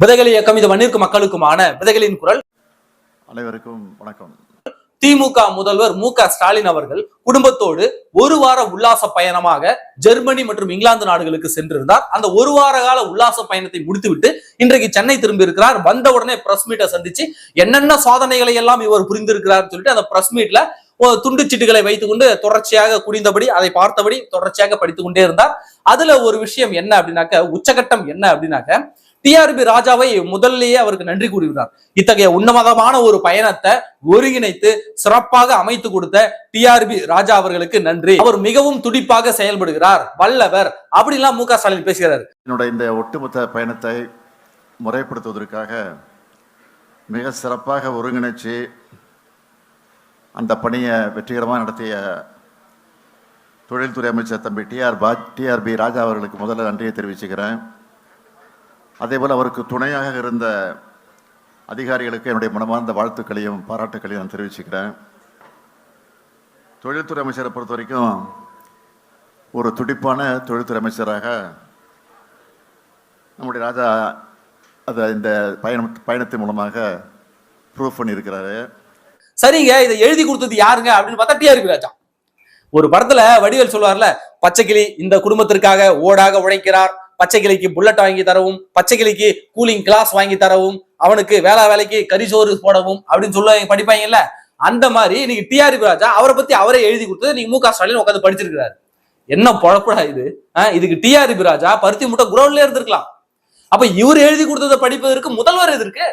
விதைகள் இயக்கம் இது மண்ணிற்கு மக்களுக்குமான விதைகளின் குரல். அனைவருக்கும் வணக்கம். திமுக முதல்வர் மு க ஸ்டாலின் அவர்கள் குடும்பத்தோடு ஒரு வார உல்லாச பயணமாக ஜெர்மனி மற்றும் இங்கிலாந்து நாடுகளுக்கு சென்றிருந்தார். அந்த ஒரு வார கால உல்லாச பயணத்தை முடித்துவிட்டு இன்றைக்கு சென்னை திரும்பி இருக்கிறார். வந்த உடனே பிரஸ் மீட்டை சந்திச்சு என்னென்ன சாதனைகளை எல்லாம் இவர் புரிந்திருக்கிறார் சொல்லிட்டு அந்த பிரஸ் மீட்ல துண்டுச்சீட்டுகளை வைத்துக்கொண்டு தொடர்ச்சியாக குடிந்தபடி அதை பார்த்தபடி தொடர்ச்சியாக படித்துக் கொண்டே இருந்தார். அதுல ஒரு விஷயம் என்ன அப்படின்னாக்க உச்சகட்டம் என்ன அப்படின்னாக்க டிஆர்பி ராஜாவை முதல்லயே அவருக்கு நன்றி கூறுகிறார் இத்தகைய உன்னதமான ஒரு பயணத்தை ஒருங்கிணைத்து சிறப்பாக அமைத்து கொடுத்த டிஆர்பி ராஜா அவர்களுக்கு நன்றி. அவர் மிகவும் துடிப்பாக செயல்படுகிறார். வல்லவர். அப்படிலாம் மு க ஸ்டாலின் பேசுகிறார். என்னுடைய இந்த ஒட்டுமொத்த பயணத்தை முறைப்படுத்துவதற்காக மிக சிறப்பாக ஒருங்கிணைச்சு அந்த பணியை வெற்றிகரமாக நடத்திய தொழில்துறை அமைச்சர் தம்பி டிஆர் பா டிஆர்பி ராஜா அவர்களுக்கு முதல்ல நன்றியை தெரிவிச்சுக்கிறேன். அதேபோல் அவருக்கு துணையாக இருந்த அதிகாரிகளுக்கு என்னுடைய மனமார்ந்த வாழ்த்துக்களையும் பாராட்டுக்களையும் நான் தெரிவிச்சுக்கிறேன். தொழில்துறை அமைச்சரை பொறுத்த வரைக்கும் ஒரு துடிப்பான தொழில்துறை அமைச்சராக நம்முடைய ராஜா அதை இந்த பயணம் பயணத்தின் மூலமாக ப்ரூவ் பண்ணியிருக்கிறாரு. சரிங்க இதை எழுதி கொடுத்தது யாருங்க அப்படின்னு பார்த்தா டிஆர்பி ராஜா. ஒரு படத்துல வடிவேல் சொல்லுவார்ல பச்சைக்கிளி இந்த குடும்பத்திற்காக ஓடாக உழைக்கிறார் பச்சை கிளிக்கு புல்லட் வாங்கி தரவும் பச்சை கிளிக்கு கூலிங் கிளாஸ் வாங்கி தரவும் அவனுக்கு வேலை வேலைக்கு கரிசோறு போடவும் அப்படின்னு சொல்லுவாங்க படிப்பாங்கல்ல அந்த மாதிரி இன்னைக்கு டிஆர்பி ராஜா அவரை பத்தி அவரே எழுதி கொடுத்தது நீங்க மு க ஸ்டாலின் உட்காந்து படிச்சிருக்கிறாரு. என்ன பொழப்படா இது? ஆஹ் இதுக்கு டிஆர்பி ராஜா பருத்தி முட்டை குரௌண்ட்ல இருந்திருக்கலாம். அப்ப இவர் எழுதி கொடுத்ததை படிப்பதற்கு முதல்வர் எதிர்க்கு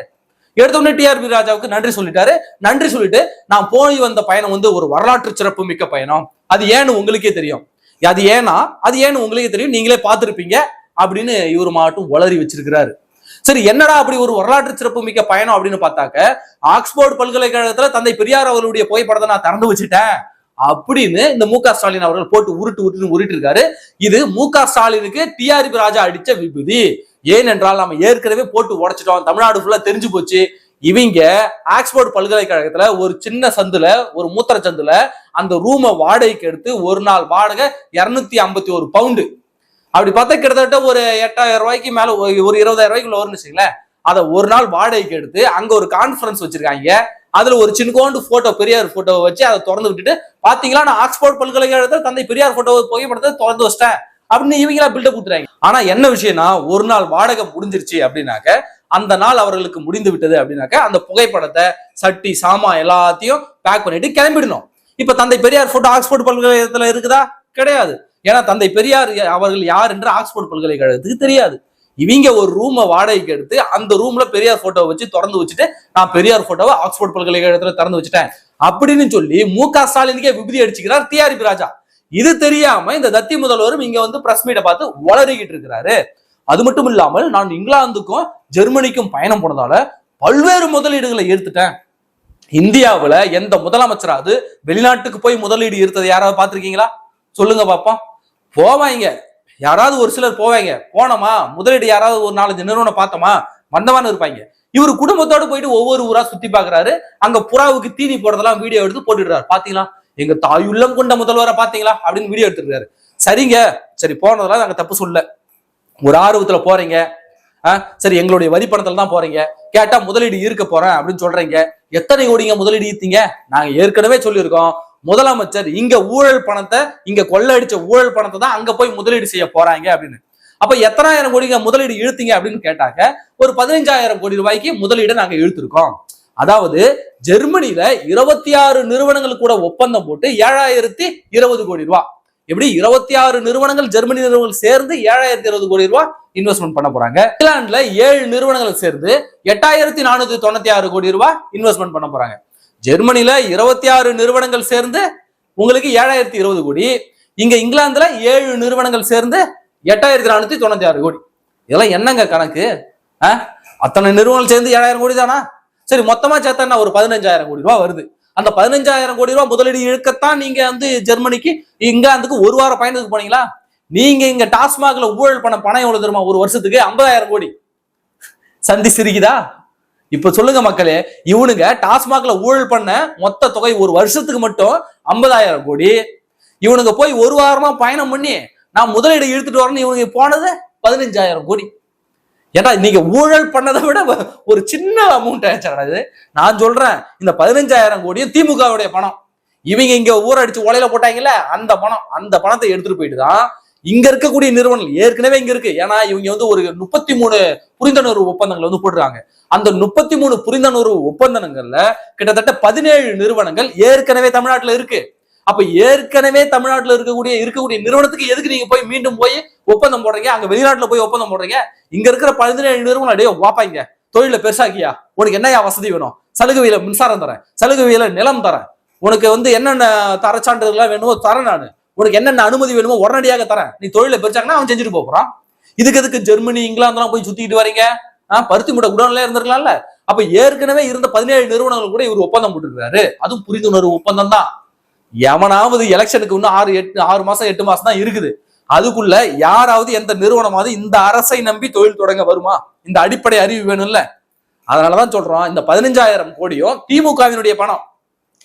எடுத்த உடனே டிஆர்பி ராஜாவுக்கு நன்றி சொல்லிட்டாரு. நன்றி சொல்லிட்டு நான் போய் வந்த பயணம் வந்து ஒரு வரலாற்று சிறப்பு மிக்க பயணம். அது ஏன்னு உங்களுக்கே தெரியும். அது ஏன்னா அது ஏன்னு உங்களுக்கே தெரியும். நீங்களே பார்த்துருப்பீங்க. அப்படின்னு இவர் மாவட்டம் வளரி வச்சிருக்கிறாரு. சரி என்னடா அப்படி ஒரு வரலாற்று சிறப்பு மிக்க பயணம் அப்படின்னு பார்த்தாக்க ஆக்ஸ்போர்ட் பல்கலைக்கழகத்துல தந்தை பெரியார் அவர்களுடைய புகைப்படத்தை நான் திறந்து வச்சுட்டேன் அப்படின்னு இந்த மு க ஸ்டாலின் அவர்கள் போட்டு உருட்டு உருட்டு உருட்டு இருக்காரு. இது மு க ஸ்டாலினுக்கு டிஆர்பி ராஜா அடிச்ச விபதி. ஏனென்றால் நம்ம ஏற்கனவே போட்டு உடைச்சிட்டோம். தமிழ்நாடு ஃபுல்லா தெரிஞ்சு போச்சு. இவங்க ஆக்ஸ்போர்ட் பல்கலைக்கழகத்துல ஒரு சின்ன சந்துல ஒரு மூத்திர சந்துல அந்த ரூமை வாடகைக்கு எடுத்து ஒரு நாள் வாடகை இருநூத்தி ஐம்பத்தி ஒரு பவுண்டு. அப்படி பார்த்தா கிட்டத்தட்ட ஒரு எட்டாயிரம் ரூபாய்க்கு மேல ஒரு- ஒரு இருபதாயிரம் ரூபாய்க்குள்ள வரும்னு வச்சுங்களேன் அதை ஒரு நாள் வாடகைக்கு எடுத்து அங்க ஒரு கான்ஃபரன்ஸ் வச்சிருக்காங்க. அதுல ஒரு சின்கோண்டு போட்டோ பெரியார் போட்டோவை வச்சு அதை திறந்து விட்டுட்டு பாத்தீங்களா? நான் ஆக்ஸ்போர்ட் பல்கலைக்கழகத்தில் தந்தை பெரியார் போட்டோ புகைப்படத்தை திறந்து வச்சிட்டேன். அப்படின்னு இவங்களா பில்டப் கொடுத்துறாங்க ஆனா என்ன விஷயம்னா ஒரு நாள் வாடகை முடிஞ்சிருச்சு அப்படின்னாக்க அந்த நாள் அவர்களுக்கு முடிந்து விட்டது அப்படின்னாக்க அந்த புகைப்படத்தை சட்டி சாமா எல்லாத்தையும் பேக் பண்ணிட்டு கிளம்பிடணும். இப்ப தந்தை பெரியார் போட்டோ ஆக்ஸ்போர்ட் பல்கலைக்கழகத்துல இருக்குதா? கிடையாது. ஏன்னா தந்தை பெரியார் அவர்கள் யார் என்று ஆக்ஸ்போர்ட் பல்கலைக்கழகத்துக்கு தெரியாது. இவங்க ஒரு ரூமை வாடகைக்கு எடுத்து அந்த ரூம்ல பெரியார் போட்டோவை வச்சு திறந்து வச்சுட்டு நான் பெரியார் போட்டோவை ஆக்ஸ்போர்ட் பல்கலைக்கழகத்துல திறந்து வச்சுட்டேன். அப்படின்னு சொல்லி மு க ஸ்டாலினுக்கே விபதி அடிச்சுக்கிறார் டிஆர்பி ராஜா. இது தெரியாம இந்த தத்தி முதல்வரும் இங்க வந்து பிரஸ் மீட்டை பார்த்து வளரிக்கிட்டு இருக்கிறாரு. அது மட்டும் இல்லாமல் நான் இங்கிலாந்துக்கும் ஜெர்மனிக்கும் பயணம் போனதால பல்வேறு முதலீடுகளை ஈர்த்துட்டேன். இந்தியாவுல எந்த முதலமைச்சராவது வெளிநாட்டுக்கு போய் முதலீடு ஈர்த்ததை யாராவது பார்த்துருக்கீங்களா? சொல்லுங்க பாப்போம். போவாங்க யாராவது ஒரு சிலர் போவாங்க போனோமா? முதலீடு யாராவது ஒரு நாலஞ்சு நிறுவனம் பார்த்தோமா? வந்தவான்னு இருப்பாங்க இவர் குடும்பத்தோட போயிட்டு ஒவ்வொரு ஊரா சுத்தி பாக்குறாரு. அங்க புறாவுக்கு தீனி போடுறதெல்லாம் வீடியோ எடுத்து போட்டுடுறாரு. பாத்தீங்களா? எங்க தாயுள்ளம் கொண்ட முதல்வரை பாத்தீங்களா? அப்படின்னு வீடியோ எடுத்துருக்காரு சரிங்க. சரி போனதெல்லாம் நாங்க தப்பு சொல்ல ஒரு ஆர்வத்துல போறீங்க. சரி எங்களுடைய வரி பணத்துல தான் போறீங்க. கேட்டா முதலீடு ஈர்க்க போறேன் அப்படின்னு சொல்றீங்க. எத்தனை கோடிங்க முதலீடு ஈர்த்தீங்க? நாங்க ஏற்கனவே சொல்லியிருக்கோம். முதலமைச்சர் இங்க ஊழல் பணத்தை இங்க கொள்ளடிச்ச ஊழல் பணத்தை தான் அங்க போய் முதலீடு செய்ய போறாங்க அப்படின்னு. அப்ப எத்தனாயிரம் கோடிங்க முதலீடு இழுத்தீங்க அப்படின்னு கேட்டாக்க ஒரு பதினஞ்சாயிரம் கோடி ரூபாய்க்கு முதலீடு நாங்க இழுத்திருக்கோம் அதாவது ஜெர்மனியில இருபத்தி ஆறு நிறுவனங்கள் கூட ஒப்பந்தம் போட்டு ஏழாயிரத்தி இருபது கோடி ரூபாய் எப்படி இருபத்தி ஆறு நிறுவனங்கள் ஜெர்மனி நிறுவனங்கள் சேர்ந்து ஏழாயிரத்தி இருபது கோடி ரூபாய் இன்வெஸ்ட்மெண்ட் பண்ண போறாங்க. இங்கிலாந்துல ஏழு நிறுவனங்கள் சேர்ந்து எட்டாயிரத்தி நானூத்தி தொண்ணூத்தி ஆறு கோடி ரூபாய் இன்வெஸ்ட்மெண்ட் பண்ண போறாங்க. ஜெர்மனில இருபத்தி ஆறு நிறுவனங்கள் சேர்ந்து உங்களுக்கு ஏழாயிரத்தி இருபது கோடி. இங்க இங்கிலாந்துல ஏழு நிறுவனங்கள் சேர்ந்து எட்டாயிரத்தி நானூத்தி தொண்ணூத்தி ஆறு கோடி. இதெல்லாம் என்னங்க கணக்கு? ஆ? அத்தனை நிறுவனங்கள் சேர்ந்து ஏழாயிரம் கோடி தானா? சரி மொத்தமா சேர்த்தா ஒரு பதினஞ்சாயிரம் கோடி ரூபாய் வருது. அந்த பதினஞ்சாயிரம் கோடி ரூபாய் முதலீடு இழுக்கத்தான் நீங்க வந்து ஜெர்மனிக்கு இங்கிலாந்துக்கு ஒரு வாரம் பயணத்துக்கு போனீங்களா? நீங்க இங்க டாஸ்மாக்ல ஊழல் பண்ண பணம் எவ்வளவு தெரியுமா? ஒரு வருஷத்துக்கு ஐம்பதாயிரம் கோடி. சந்தி சிரிக்குதா? இப்ப சொல்லுங்க மக்களே இவனுங்க டாஸ்மாக்ல ஊழல் பண்ண மொத்த தொகை ஒரு வருஷத்துக்கு மட்டும் ஐம்பதாயிரம் கோடி. இவனுங்க போய் ஒரு வாரமா பயணம் பண்ணி நான் முதலீடு இழுத்துட்டு வரேன்னு இவனுங்க போனது பதினஞ்சாயிரம் கோடி. ஏன்னா நீங்க ஊழல் பண்ணதை விட ஒரு சின்ன அமௌண்ட் ஆயிடுச்சாடா இது? நான் சொல்றேன் இந்த பதினஞ்சாயிரம் கோடியும் திமுகவுடைய பணம். இவங்க இங்க ஊரடிச்சு உலையில போட்டாங்கல்ல அந்த பணம் அந்த பணத்தை எடுத்துட்டு போயிட்டு தான் இங்க இருக்கக்கூடிய நிறுவனங்கள் ஏற்கனவே இங்க இருக்கு. ஏன்னா இவங்க வந்து ஒரு முப்பத்தி மூணு புரிந்துணர்வு ஒப்பந்தங்கள் வந்து போட்டுருக்காங்க. அந்த முப்பத்தி மூணு புரிந்துணர்வு ஒப்பந்தங்கள்ல கிட்டத்தட்ட பதினேழு நிறுவனங்கள் ஏற்கனவே தமிழ்நாட்டுல இருக்கு. அப்ப ஏற்கனவே தமிழ்நாட்டில் இருக்கக்கூடிய இருக்கக்கூடிய நிறுவனத்துக்கு எதுக்கு நீங்க போய் மீண்டும் போய் ஒப்பந்தம் போடுறீங்க? அங்க வெளிநாட்டுல போய் ஒப்பந்தம் போடுறீங்க? இங்க இருக்கிற பதினேழு நிறுவனம் அடையோ வாப்பாங்க தொழில பெருசாக்கியா? உனக்கு என்னையா வசதி வேணும்? சலுகையில மின்சாரம் தரேன். சலுகையில நிலம் தரேன். உனக்கு வந்து என்னென்ன தர சான்றிதழ்லாம் வேணுமோ தரேன் நான். உனக்கு என்னென்ன அனுமதி வேணுமோ உடனடியாக தரேன். நீ தொழில பெருசாங்கன்னா அவன் செஞ்சுட்டு போறான். இதுக்கு எதுக்கு ஜெர்மனி இங்கிலாந்துலாம் போய் சுத்திட்டு வரீங்க? பருத்தி மூட்டை குடோன்ல இருந்திருக்கலாம்ல. அப்ப ஏற்கனவே இருந்த பதினேழு நிறுவனங்கள் கூட இவர் ஒப்பந்தம் போட்டுருக்காரு அதுவும் புரிந்துணர்வு ஒப்பந்தம் தான். எவனாவது எலெக்ஷனுக்கு இன்னும் ஆறு எட்டு ஆறு மாசம் எட்டு மாசம் தான் இருக்குது. அதுக்குள்ள யாராவது எந்த நிறுவனமாவது இந்த அரசை நம்பி தொழில் தொடங்க வருமா? இந்த அடிப்படை அறிவு வேணும்ல. அதனாலதான் சொல்றோம் இந்த பதினஞ்சாயிரம் கோடியும் திமுகவினுடைய பணம்.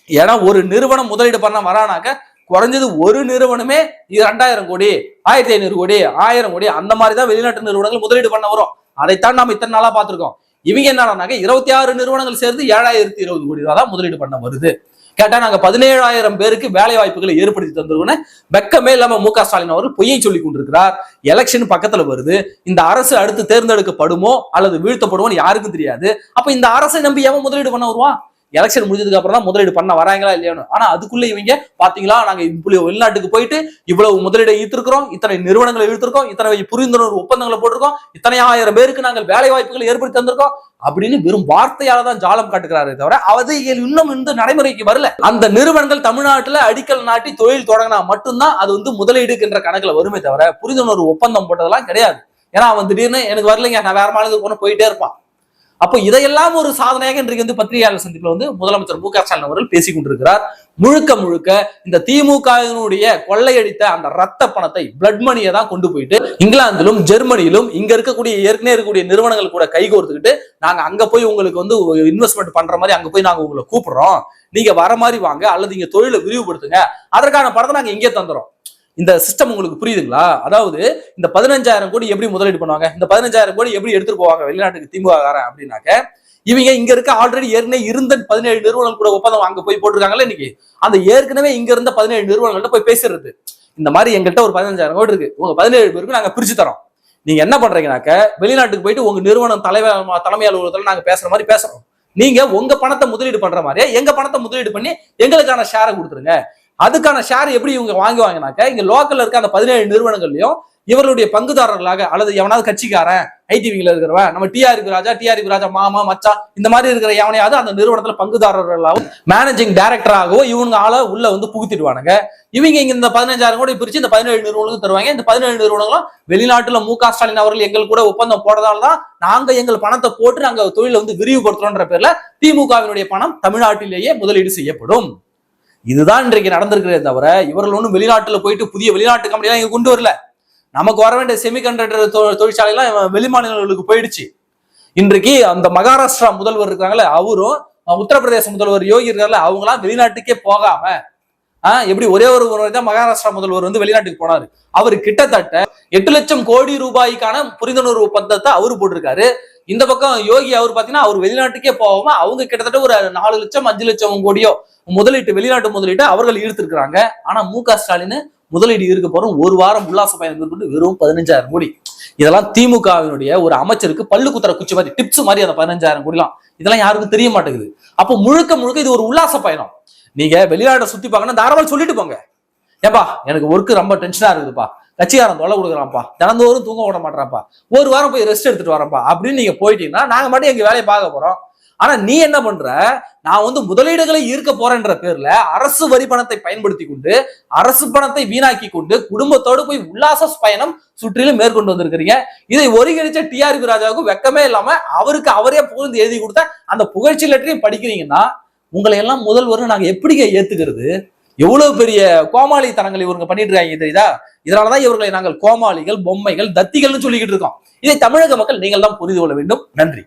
ஏன்னா ஒரு நிறுவனம் முதலீடு பண்ண வரானாக்க குறைஞ்சது ஒரு நிறுவனமே இது ரெண்டாயிரம் கோடி ஆயிரத்தி ஐநூறு கோடி ஆயிரம் கோடி அந்த மாதிரி தான் வெளிநாட்டு நிறுவனங்கள் முதலீடு பண்ண வரும். அதைத்தான் நாம இத்தனை நாளா பார்த்திருக்கோம். இவங்க என்னன்னாக்க இருபத்தி ஆறு நிறுவனங்கள் சேர்ந்து ஏழாயிரத்தி இருபது கோடி ரூபா தான் முதலீடு பண்ண வருது. கேட்டா நாங்க பதினேழாயிரம் பேருக்கு வேலை வாய்ப்புகளை ஏற்படுத்தி தந்துருவோன்னு வெக்கமே இல்லாம மு க ஸ்டாலின் அவர்கள் பொய்யை சொல்லி கொண்டிருக்கிறார். எலெக்ஷன் பக்கத்துல வருது. இந்த அரசு அடுத்து தேர்ந்தெடுக்கப்படுமோ அல்லது வீழ்த்தப்படுமோ யாருக்கும் தெரியாது. அப்ப இந்த அரசை நம்பி எவன் முதலீடு பண்ண வருவான் எலெக்ஷன் முடிஞ்சதுக்கு அப்புறம் தான் முதலீடு பண்ண வராங்களா இல்லையான்னு ஆனா அதுக்குள்ள இவங்க பாத்தீங்களா? நாங்க இப்படி வெளிநாட்டுக்கு போயிட்டு இவ்வளவு முதலீடை ஈர்த்திருக்கிறோம். இத்தனை நிறுவனங்களை ஈர்த்திருக்கோம் இத்தனை புரிந்துணர்வு ஒப்பந்தங்களை போட்டிருக்கோம். இத்தனை ஆயிரம் பேருக்கு நாங்கள் வேலை வாய்ப்புகளை ஏற்படுத்தி தந்திருக்கோம். அப்படின்னு வெறும் வார்த்தையால தான் ஜாலம் காட்டுகிறாரே தவிர அது இன்னும் இந்த நடைமுறைக்கு வரல. அந்த நிறுவனங்கள் தமிழ்நாட்டுல அடிக்கல் நாட்டி தொழில் தொடங்கினா மட்டும்தான் அது வந்து முதலீடுகின்ற கணக்குல வருமே தவிர புரிந்துணர்வு ஒப்பந்தம் போட்டதெல்லாம் கிடையாது. ஏன்னா அவன் திடீர்னு எனக்கு வரலைங்க நான் வேற மாநிலத்துக்கு போன போயிட்டே இருப்பான். அப்போ இதையெல்லாம் ஒரு சாதனையாக இன்றைக்கு வந்து பத்திரிகையாளர் சந்திப்பில் வந்து முதலமைச்சர் மு க ஸ்டாலின் அவர்கள் பேசிக் கொண்டிருக்கிறார். முழுக்க முழுக்க இந்த திமுகவினுடைய கொள்ளையடித்த அந்த ரத்த பணத்தை பிளட் மணியை தான் கொண்டு போயிட்டு இங்கிலாந்திலும் ஜெர்மனியிலும் இங்க இருக்கக்கூடிய ஏற்கனவே இருக்கக்கூடிய நிறுவனங்கள் கூட கைகோர்த்துக்கிட்டு நாங்க அங்க போய் உங்களுக்கு வந்து இன்வெஸ்ட்மெண்ட் பண்ற மாதிரி அங்க போய் நாங்க உங்களை கூப்பிடுறோம். நீங்க வர மாதிரி வாங்க அல்லது இங்க தொழிலை விரிவுபடுத்துங்க. அதற்கான பணத்தை நாங்க இங்கே தந்துடும் இந்த சிஸ்டம் உங்களுக்கு புரியுதுங்களா? அதாவது இந்த பதினஞ்சாயிரம் கோடி எப்படி முதலீடு பண்ணுவாங்க? இந்த பதினஞ்சாயிரம் கோடி எப்படி எடுத்துட்டு போவாங்க? வெளிநாட்டுக்கு திமுக காரன் அப்படின்னாக்க இவங்க இங்க இருக்க ஆல்ரெடி ஏற்கனவே இருந்த பதினேழு நிறுவனங்கள் கூட ஒப்பந்தம் அங்க போய் போட்டிருக்காங்களே இன்னைக்கு? அந்த ஏற்கனவே இங்க இருந்த பதினேழு நிறுவனங்கள்ட்ட போய் பேசுறது இந்த மாதிரி எங்கள்கிட்ட ஒரு பதினஞ்சாயிரம் கோடி இருக்கு. உங்க பதினேழு பேருக்கு நாங்க பிரிச்சு தரோம். நீங்க என்ன பண்றீங்கனாக்க வெளிநாட்டுக்கு போயிட்டு உங்க நிறுவனம் தலைவர் தலைமை அலுவலகத்துல நாங்க பேசுற மாதிரி பேசுறோம். நீங்க உங்க பணத்தை முதலீடு பண்ற மாதிரியே எங்க பணத்தை முதலீடு பண்ணி எங்களுக்கான ஷேரை கொடுத்துருங்க. அதுக்கான ஷேர் எப்படி இவங்க வாங்குவாங்கனாக்க இங்க லோக்கல்ல இருக்க அந்த பதினேழு நிறுவனங்கள்லயும் இவர்களுடைய பங்குதாரர்களாக அல்லது எவனாவது கட்சிக்காரன் ஐடிவில இருக்கிறவன் நம்ம டிஆர்பி ராஜா டிஆர்பி ராஜா மாமா மச்சா இந்த மாதிரி இருக்கிற எவனையாவது அந்த நிறுவனத்துல பங்குதாரர்களாகவும் மேனேஜிங் டைரக்டராகவோ இவங்க ஆளை உள்ள வந்து புகுத்திடுவானுங்க. இவங்க இங்க இந்த பதினஞ்சாயிரம் கோடி பிரிச்சு இந்த பதினேழு நிறுவனங்களும் தருவாங்க. இந்த பதினேழு நிறுவனங்களும் வெளிநாட்டுல மு க. ஸ்டாலின் அவர்கள் எங்கள் கூட ஒப்பந்தம் போடுறதால தான் நாங்க எங்கள் பணத்தை போட்டு நாங்க தொழிலை வந்து விரிவுபடுத்துறோன்ற பேர்ல திமுகவினுடைய பணம் தமிழ்நாட்டிலேயே முதலீடு செய்யப்படும். இதுதான் இன்றைக்கு நடந்திருக்கிறதே தவிர இவர்கள் ஒன்றும் வெளிநாட்டில் போயிட்டு புதிய வெளிநாட்டு கம்பெனிலாம் இங்கே கொண்டு வரல. நமக்கு வர வேண்டிய செமிகண்டக்டர் தொழிற்சாலை எல்லாம் வெளி மாநிலங்களுக்கு போயிடுச்சு. இன்றைக்கு அந்த மகாராஷ்டிரா முதல்வர் இருக்காங்களே அவரும் உத்தரப்பிரதேச முதல்வர் யோகி இருக்கார்ல அவங்களாம் வெளிநாட்டுக்கே போகாம ஆஹ் எப்படி ஒரே ஒரு தான் மகாராஷ்டிரா முதல்வர் வந்து வெளிநாட்டுக்கு போனாரு. அவர் கிட்டத்தட்ட எட்டு லட்சம் கோடி ரூபாய்க்கான புரிந்துணர்வு ஒப்பந்தத்தை அவரு போட்டிருக்காரு. இந்த பக்கம் யோகி அவர் பாத்தீங்கன்னா அவர் வெளிநாட்டுக்கே போகாம அவங்க கிட்டத்தட்ட ஒரு நாலு லட்சம் அஞ்சு லட்சம் கோடியோ முதலீட்டு வெளிநாட்டு முதலீட்டை அவர்கள் ஈர்த்திருக்கிறாங்க. ஆனா மு க ஸ்டாலின் முதலீடு இருக்க போறோம். ஒரு வாரம் உல்லாச பயணம் மேற்கொண்டு வெறும் பதினஞ்சாயிரம் கோடி. இதெல்லாம் திமுகவினுடைய ஒரு அமைச்சருக்கு பல்லு குத்துற குச்சி மாதிரி டிப்ஸ் மாதிரி அந்த பதினஞ்சாயிரம் கோடிலாம். இதெல்லாம் யாருக்கும் தெரிய மாட்டேங்குது. அப்போ முழுக்க முழுக்க இது ஒரு உல்லாச பயணம். நீங்க வெளிநாட்டை சுத்தி பார்க்கணும் தாராளம் சொல்லிட்டு போங்க. ஏப்பா எனக்கு ஒர்க்கு ரொம்ப டென்ஷனா இருக்குதுப்பா. கட்சிக்காரன் தொலை கொடுக்குறான்ப்பா. தினந்தோறும் தூங்க விட மாட்டான்ப்பா ஒரு வாரம் போய் ரெஸ்ட் எடுத்துட்டு வரேன்ப்பா. அப்படின்னு நீங்க போயிட்டீங்கன்னா நாங்க மட்டும் எங்க வேலையை பார்க்க போறோம். ஆனா நீ என்ன பண்ற? நான் வந்து முதலீடுகளை ஈர்க்க போறேன்ற பேர்ல அரசு வரி பணத்தை பயன்படுத்தி கொண்டு அரசு பணத்தை வீணாக்கி கொண்டு குடும்பத்தோடு போய் உல்லாச பயணம் சுற்றிலும் மேற்கொண்டு வந்திருக்கிறீங்க. இதை ஒருங்கிணைச்ச டிஆர்பி ராஜாவுக்கு வெக்கமே இல்லாம அவருக்கு அவரே புகழ்ந்து எழுதி கொடுத்த அந்த புகழ்ச்சி லெட்டரையும் படிக்கிறீங்கன்னா உங்களை எல்லாம் முதல்வர் நாங்க எப்படிங்க ஏத்துக்கிறது? எவ்வளவு பெரிய கோமாளி தனங்கள் இவங்க பண்ணிட்டு இருக்காங்க தெரியுதா இதனாலதான் இவர்களை நாங்கள் கோமாளிகள் பொம்மைகள் தத்திகள்னு சொல்லிக்கிட்டு இருக்கோம். இதை தமிழக மக்கள் நீங்கள் தான் புரிந்து கொள்ள வேண்டும். நன்றி.